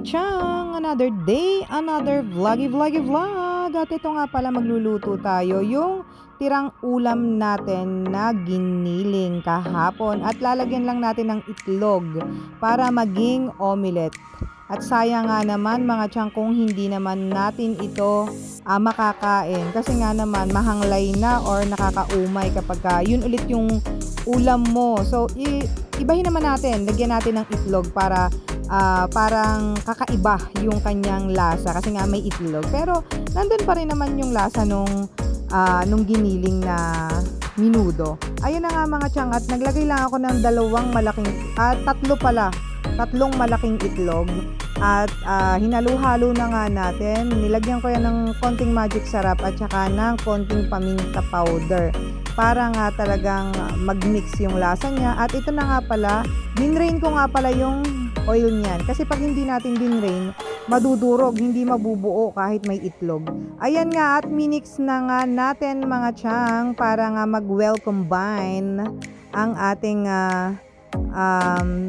mga chang, another day, another vloggy vloggy vlog. At ito nga pala magluluto tayo yung tirang ulam natin na giniling kahapon at lalagyan lang natin ng itlog para maging omelette. At sayang nga naman mga chang kung hindi naman natin ito ah, makakain kasi nga naman mahanglay na or nakakaumay kapag ka, yun ulit yung ulam mo. So i- ibahin naman natin, lagyan natin ng itlog para ah, parang kakaiba yung kanyang lasa kasi nga may itlog. Pero nandun pa rin naman yung lasa nung ah, nung giniling na minudo. Ayun na nga mga tiyang at naglagay lang ako ng dalawang malaking at tatlo pala tatlong malaking itlog at ah, hinalo-halo na nga natin. Nilagyan ko yan ng konting magic sarap at saka ng konting paminta powder para nga talagang mag-mix yung lasa niya. At ito na nga pala, dinrain ko nga pala yung oil niyan. Kasi pag hindi natin dinrain, madudurog, hindi mabubuo kahit may itlog. Ayan nga at minix na nga natin mga chang para nga mag-well combine ang ating ah, um,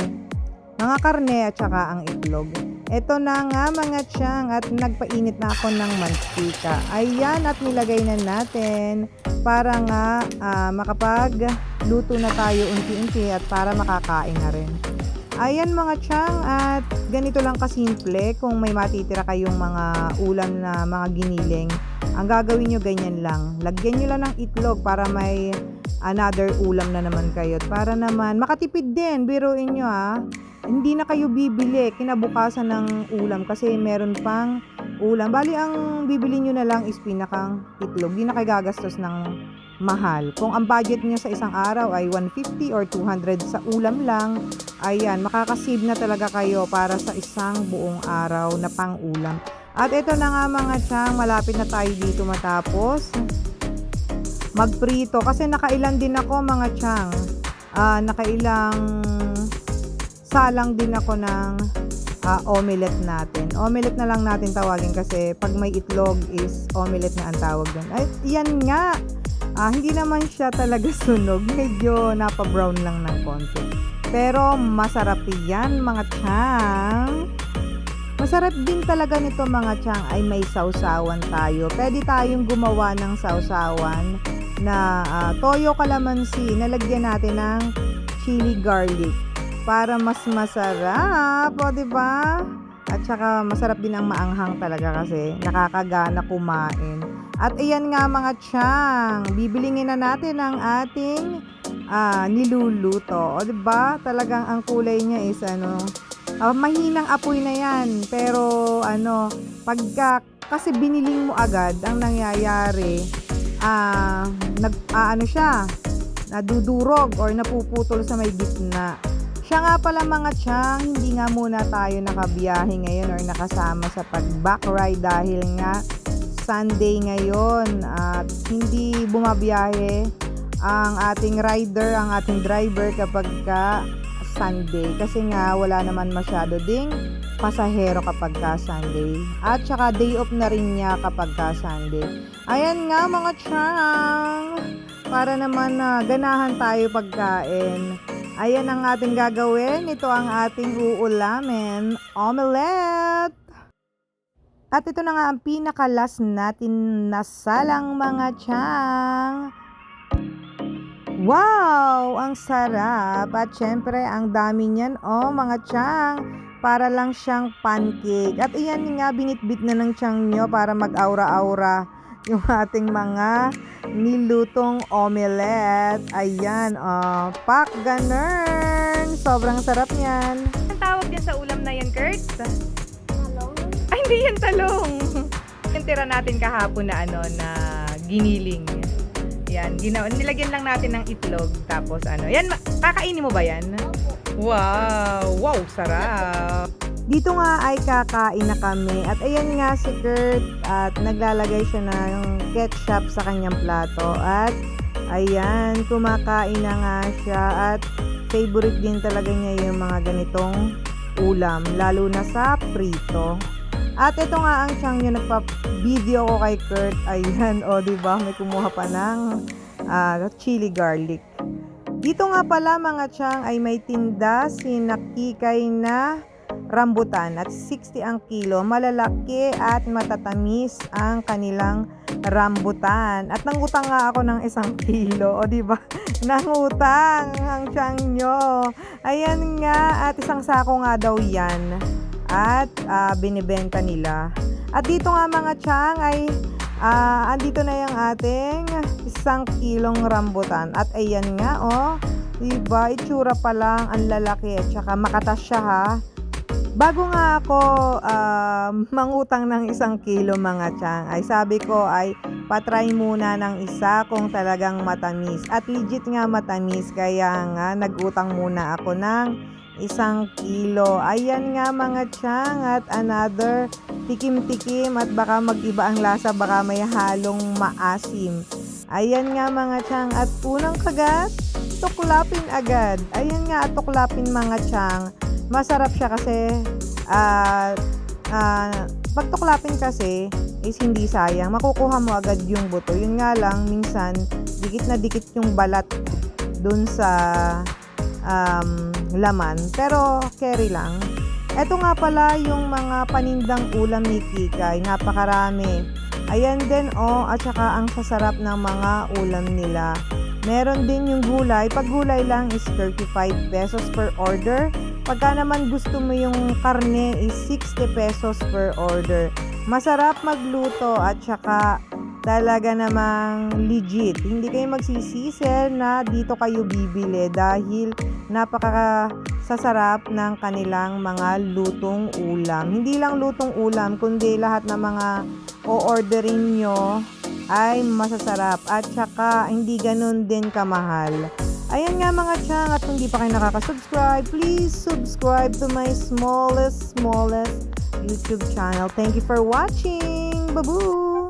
mga karne at saka ang itlog. Ito na nga mga tiyang at nagpainit na ako ng mantika. Ayan at nilagay na natin para nga ah, makapagluto na tayo unti-unti at para makakain na rin. Ayan mga tiyang at ganito lang kasimple kung may matitira kayong mga ulam na mga giniling. Ang gagawin nyo ganyan lang. Lagyan nyo lang ng itlog para may another ulam na naman kayo. Para naman makatipid din. Biruin nyo ah hindi na kayo bibili kinabukasan ng ulam kasi meron pang ulam. Bali, ang bibili nyo na lang is pinakang itlog. Hindi na kayo gagastos ng mahal. Kung ang budget niyo sa isang araw ay 150 or 200 sa ulam lang, ayan, makakasave na talaga kayo para sa isang buong araw na pang ulam. At ito na nga mga tiyang, malapit na tayo dito matapos magprito kasi nakailan din ako mga tiyang. Ah, nakailang salang din ako ng ah, omelette natin. Omelette na lang natin tawagin kasi pag may itlog is omelette na ang tawag doon. Ay, yan nga. Ah, hindi naman siya talaga sunog. Medyo napa-brown lang ng konti. Pero masarap yan mga chang. Masarap din talaga nito mga chang ay may sausawan tayo. Pwede tayong gumawa ng sausawan na ah, toyo kalamansi. Nalagyan natin ng chili garlic para mas masarap, o di ba? At saka masarap din ang maanghang talaga kasi nakakagana kumain. At ayan nga mga tiyang, bibilingin na natin ang ating ah, niluluto. O ba? Talagang ang kulay niya is ano, ah, mahinang apoy na yan. Pero ano, pagka kasi biniling mo agad, ang nangyayari, ah, nag, ah, ano siya, nadudurog or napuputol sa may gitna. Siya nga pala mga tiyang, hindi nga muna tayo nakabiyahe ngayon or nakasama sa pag-back dahil nga Sunday ngayon at hindi bumabiyahe ang ating rider, ang ating driver kapag ka Sunday kasi nga wala naman masyado ding pasahero kapag ka Sunday at saka day off na rin niya kapag ka Sunday. Ayan nga mga tiyang, para naman na ganahan tayo pagkain. Ayan ang ating gagawin. Ito ang ating uulamin. Omelette! At ito na nga ang pinakalas natin na salang mga tiyang. Wow! Ang sarap! At syempre, ang dami niyan, oh mga tiyang. Para lang siyang pancake. At iyan nga, binitbit na ng tiyang nyo para mag-aura-aura yung ating mga nilutong omelette. Ayan, oh. Pak ganun. Sobrang sarap niyan. Ang tawag din sa ulam na yan, Kurt? Hindi yan talong. yung tira natin kahapon na ano, na giniling. Yan, ginawa, nilagyan lang natin ng itlog. Tapos ano, yan, kakainin mo ba yan? Wow! Wow, sarap! Dito nga ay kakain na kami at ayan nga si Kurt at naglalagay siya ng ketchup sa kanyang plato at ayan, kumakain na nga siya at favorite din talaga niya yung mga ganitong ulam, lalo na sa prito. At ito nga ang siyang yung nagpa-video ko kay Kurt. Ayan, o oh, di ba may kumuha pa ng ah, chili garlic. Dito nga pala mga tiyang ay may tinda si Nakikay na rambutan at 60 ang kilo. Malalaki at matatamis ang kanilang rambutan. At nangutang nga ako ng isang kilo. O di ba? nangutang ang tiyang nyo. Ayan nga. At isang sako nga daw yan. At ah, binibenta nila. At dito nga mga tiyang ay ah, andito na yung ating isang kilong rambutan. At ayan nga oh. Diba? Itsura pa lang ang lalaki at saka makatas siya ha. Bago nga ako ah, mangutang ng isang kilo mga tiyang, ay sabi ko ay patry muna ng isa kung talagang matamis. At legit nga matamis, kaya nga nagutang muna ako ng isang kilo. Ayan nga mga tiyang at another tikim-tikim at baka mag-iba ang lasa, baka may halong maasim. Ayan nga mga tiyang at unang kagat, tuklapin agad. Ayan nga at tuklapin mga tiyang. Masarap siya kasi ah ah, pag kasi is hindi sayang. Makukuha mo agad yung buto. Yun nga lang, minsan, dikit na dikit yung balat dun sa um, laman. Pero, carry lang. Ito nga pala yung mga panindang ulam ni Kikay. Napakarami. Ayan din oh, at saka ang sasarap ng mga ulam nila. Meron din yung gulay. Pag gulay lang is 35 pesos per order. Pagka naman gusto mo yung karne is 60 pesos per order. Masarap magluto at saka talaga namang legit. Hindi kayo magsisisi na dito kayo bibili dahil napaka sasarap ng kanilang mga lutong ulam. Hindi lang lutong ulam, kundi lahat ng mga o-orderin nyo ay masasarap at saka hindi ganun din kamahal. Ayan nga mga tiyang at kung di pa kayo nakaka-subscribe, please subscribe to my smallest, smallest YouTube channel. Thank you for watching! Babu!